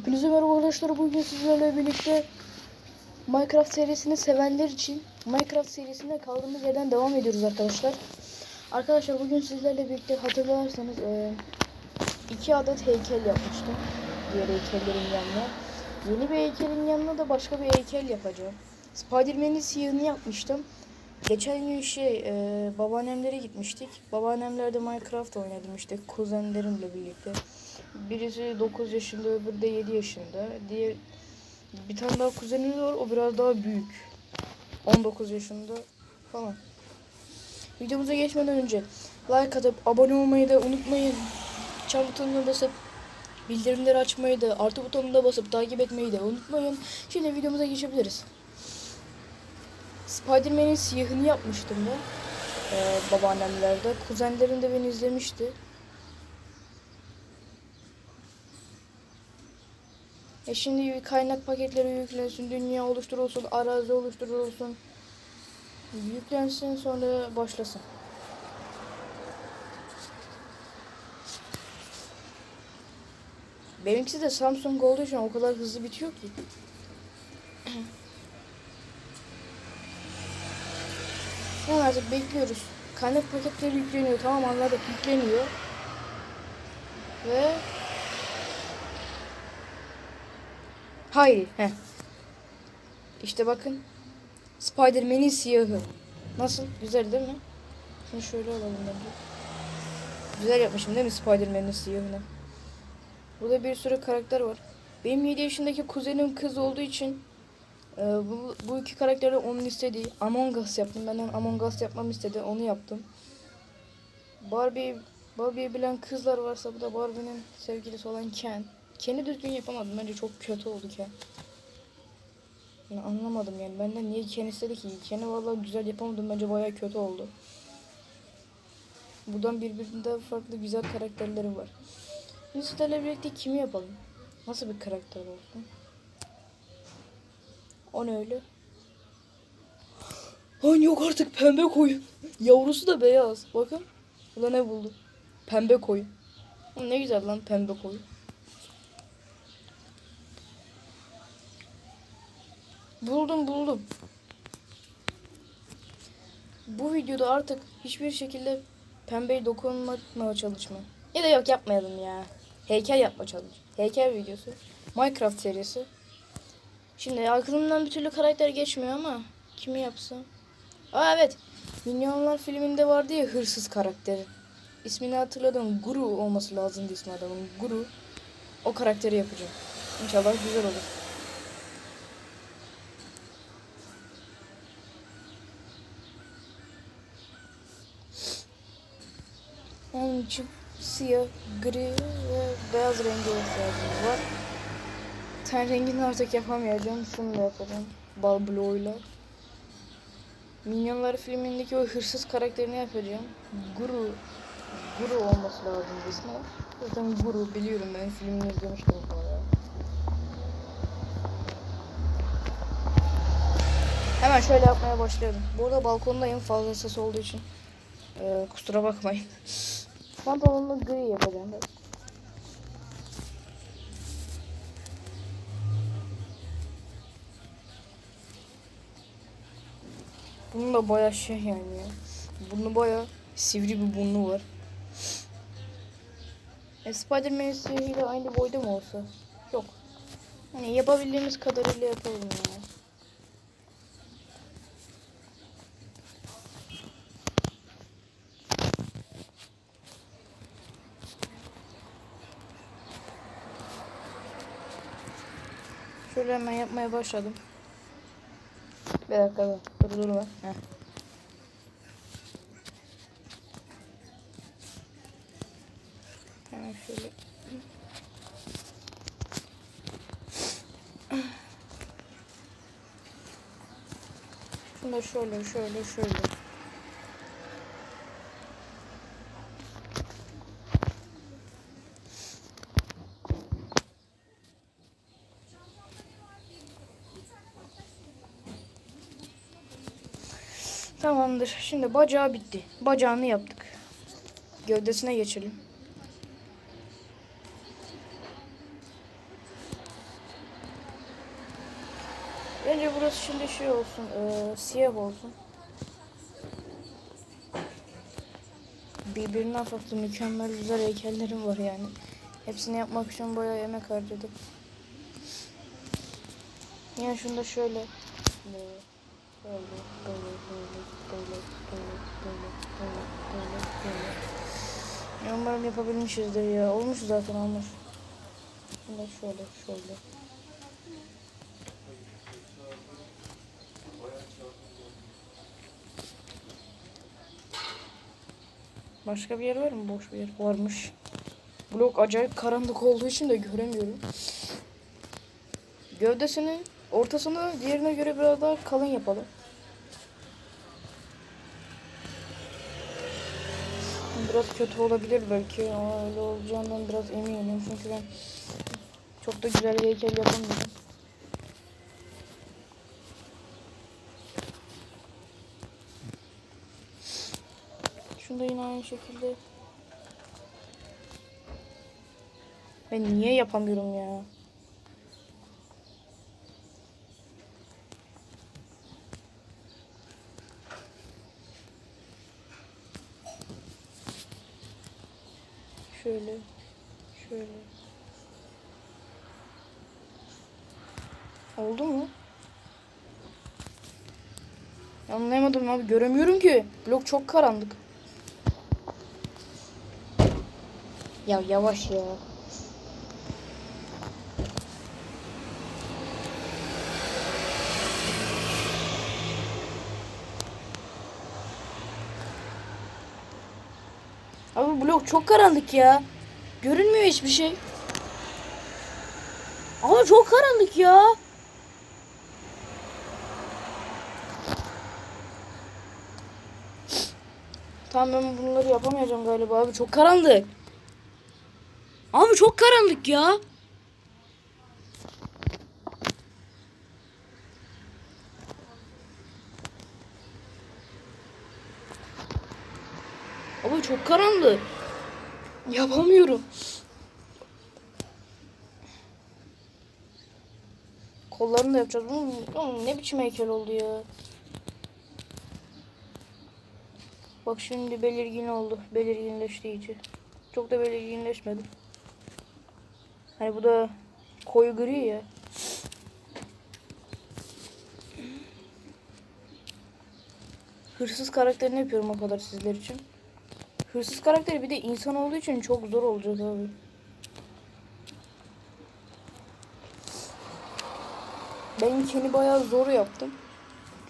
Hepinize merhaba arkadaşlar. Bugün sizlerle birlikte Minecraft serisini sevenler için Minecraft serisine kaldığımız yerden devam ediyoruz arkadaşlar. Arkadaşlar bugün sizlerle birlikte hatırlarsanız e, iki adet heykel yapmıştım. Diğer heykellerin yanına. Yeni bir heykelin yanına da başka bir heykel yapacağım. Spiderman'in siyahını yapmıştım. Geçen gün şey e, babaannemlere gitmiştik. Babaannemlerde Minecraft oynadım işte kuzenlerimle birlikte. Birisi 9 yaşında öbürü de 7 yaşında. Diye bir tane daha kuzenimiz var o biraz daha büyük. 19 yaşında falan. Videomuza geçmeden önce like atıp abone olmayı da unutmayın. Çan butonuna basıp bildirimleri açmayı da artı butonuna basıp takip etmeyi de unutmayın. Şimdi videomuza geçebiliriz. Spider-Man'in siyahını yapmıştım ben. Ee, babaannemlerde. Kuzenlerim de beni izlemişti. E şimdi kaynak paketleri yüklensin, dünya oluşturulsun, arazi oluşturulsun. Yüklensin sonra başlasın. Benimkisi de Samsung olduğu için o kadar hızlı bitiyor ki. Tamam artık bekliyoruz. Kaynak paketleri yükleniyor. Tamam anladık yükleniyor. Ve Hayır. Heh. İşte bakın. Spider-Man'in siyahı. Nasıl? Güzel değil mi? Şunu şöyle alalım bence. Güzel yapmışım değil mi Spider-Man'in siyahını? Burada bir sürü karakter var. Benim 7 yaşındaki kuzenim kız olduğu için e, bu, bu iki karakteri onun istediği Among Us yaptım. Benden Among Us yapmamı istedi. Onu yaptım. Barbie Barbie'yi bilen kızlar varsa bu da Barbie'nin sevgilisi olan Ken. Ken'i düzgün yapamadım. Bence çok kötü oldu Ken. Yani anlamadım yani. Benden niye Ken istedi ki? Ken'i vallahi güzel yapamadım. Bence bayağı kötü oldu. Buradan birbirinden farklı güzel karakterleri var. Şimdi sizlerle birlikte kimi yapalım? Nasıl bir karakter olsun? O ne öyle? Lan yok artık pembe koyun. Yavrusu da beyaz. Bakın. Burada ne buldu? Pembe koyun. Ne güzel lan pembe koyun. Buldum buldum. Bu videoda artık hiçbir şekilde pembeye dokunmaya çalışma. Ya da yok yapmayalım ya. Heykel yapma çalış. Heykel videosu. Minecraft serisi. Şimdi aklımdan bir türlü karakter geçmiyor ama kimi yapsam? Aa evet. Minyonlar filminde vardı ya hırsız karakteri. İsmini hatırladım. Guru olması lazımdı ismi adamın. Guru. O karakteri yapacağım. İnşallah güzel olur. İçin siyah, gri ve beyaz rengi ihtiyacımız var. Ten rengini artık yapamayacağım. Şunu da yapacağım. Bal bloğuyla. Minyonlar filmindeki o hırsız karakterini yapacağım. Guru Guru olması lazım ismi. Zaten Guru biliyorum ben filmini izlemiştim kadar. Hemen şöyle yapmaya başlayalım. Burada balkondayım fazla ses olduğu için. Ee, kusura bakmayın. Pantolonunu gri yapacağım. Bunun da baya şey yani ya. Burnu baya sivri bir burnu var. E, Spider-Man sihriyle aynı boyda mı olsa? Yok. Hani yapabildiğimiz kadarıyla yapalım ya. Şöyle hemen yapmaya başladım. Bir dakika dur dur dur. Heh. Hemen şöyle. Şunu da şöyle şöyle şöyle. Tamamdır. Şimdi bacağı bitti. Bacağını yaptık. Gövdesine geçelim. Bence burası şimdi şey olsun. E, siyah olsun. Birbirinden farklı mükemmel güzel heykellerim var yani. Hepsini yapmak için bayağı emek harcadım. Yani şunu da şöyle. Ya umarım yapabilmişizdir ya. Olmuş zaten olmuş. Da şöyle, şöyle. Başka bir yer var mı? Boş bir yer varmış. Blok acayip karanlık olduğu için de göremiyorum. Gövdesini ortasını diğerine göre biraz daha kalın yapalım. Biraz kötü olabilir belki ama öyle olacağından biraz eminim çünkü ben çok da güzel heykel yapamıyorum. Şunu da yine aynı şekilde. Ben niye yapamıyorum ya? Şöyle. Şöyle. Oldu mu? Anlayamadım abi. Göremiyorum ki. Blok çok karanlık. Ya yavaş ya. Abi blok çok karanlık ya. Görünmüyor hiçbir şey. Ama çok karanlık ya. Tamam ben bunları yapamayacağım galiba abi. Çok karanlık. Abi çok karanlık ya. Çok karanlık. Yapamıyorum. Kollarını da yapacağız. Oğlum ne biçim heykel oldu ya. Bak şimdi belirgin oldu. Belirginleşti iyice. Çok da belirginleşmedi. Hani bu da koyu gri ya. Hırsız karakterini yapıyorum o kadar sizler için. Hırsız karakteri bir de insan olduğu için çok zor olacak abi. Ben Ken'i bayağı zor yaptım.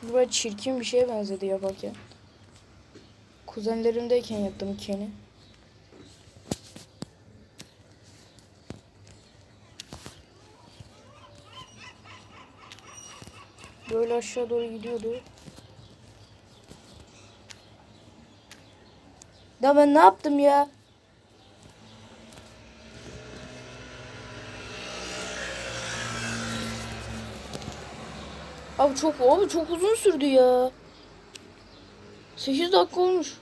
Çünkü böyle çirkin bir şeye benzedi yaparken. Kuzenlerimdeyken yaptım Ken'i. Böyle aşağı doğru gidiyordu. Ya ben ne yaptım ya? Abi çok abi çok uzun sürdü ya. 8 dakika olmuş.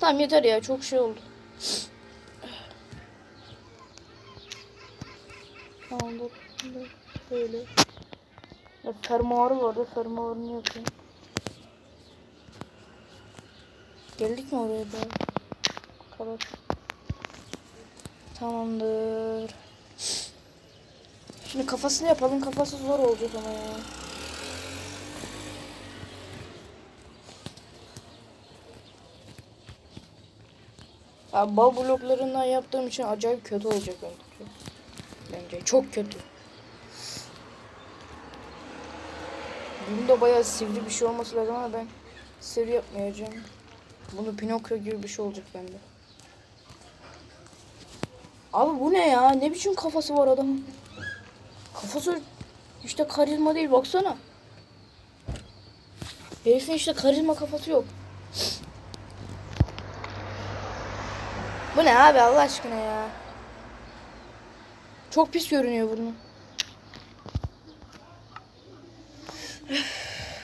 Tamam yeter ya çok şey oldu. Tamamdır. Böyle. Ya fermuarı vardı. Fermuarını yapayım. Geldik mi oraya da? Kapat. Tamamdır. Şimdi kafasını yapalım. Kafası zor olacak ama ya. Ya bal bloklarından yaptığım için acayip kötü olacak bence. Bence çok kötü. Bunda bayağı sivri bir şey olması lazım ama ben sivri yapmayacağım. Bunu Pinokyo gibi bir şey olacak bende. Abi bu ne ya? Ne biçim kafası var adamın? Kafası işte karizma değil baksana. Herifin işte karizma kafası yok. Bu ne abi Allah aşkına ya. Çok pis görünüyor bunu.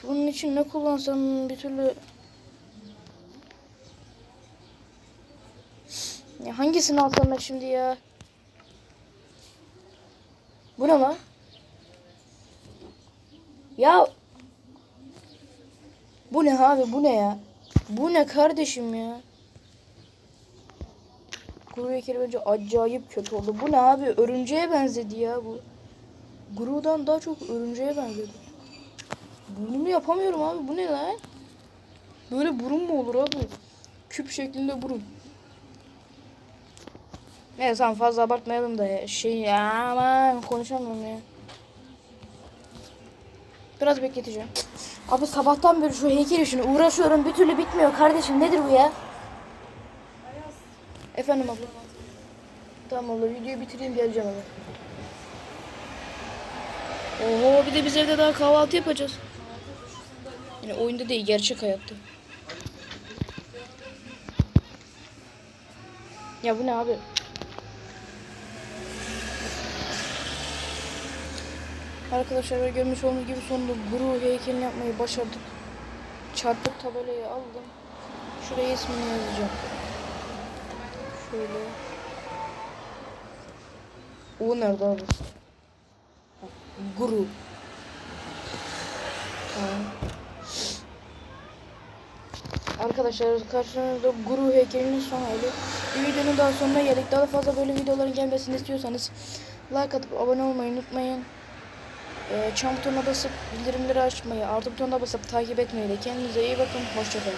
Bunun için ne kullansam bir türlü... Ya hangisini ben şimdi ya? Bu ne? Ya bu ne abi bu ne ya? Bu ne kardeşim ya? Guru heykeli bence acayip kötü oldu. Bu ne abi? Örümceğe benzedi ya bu. Guru'dan daha çok örümceğe benzedi. Burnumu yapamıyorum abi. Bu ne lan? Böyle burun mu olur abi? Küp şeklinde burun. Neyse tamam fazla abartmayalım da ya. Şey aman konuşamıyorum ya. Biraz bekleteceğim. Abi sabahtan beri şu heykel işine uğraşıyorum. Bir türlü bitmiyor kardeşim. Nedir bu ya? Efendim abla. Tamam abla videoyu bitireyim geleceğim abla. Oho bir de biz evde daha kahvaltı yapacağız. Yine oyunda değil gerçek hayatta. Ya bu ne abi? Arkadaşlar görmüş olduğunuz gibi sonunda Guru heykelini yapmayı başardık. Çarpık tabelayı aldım. Şuraya ismini yazacağım. Şöyle. O nerede abi? Guru. Arkadaşlar karşınızda Guru heykelinin son hali. Bir videonun daha sonuna geldik. Daha fazla böyle videoların gelmesini istiyorsanız like atıp abone olmayı unutmayın. Ee, çan butonuna basıp bildirimleri açmayı, artı butonuna basıp takip etmeyi de kendinize iyi bakın. Hoşçakalın.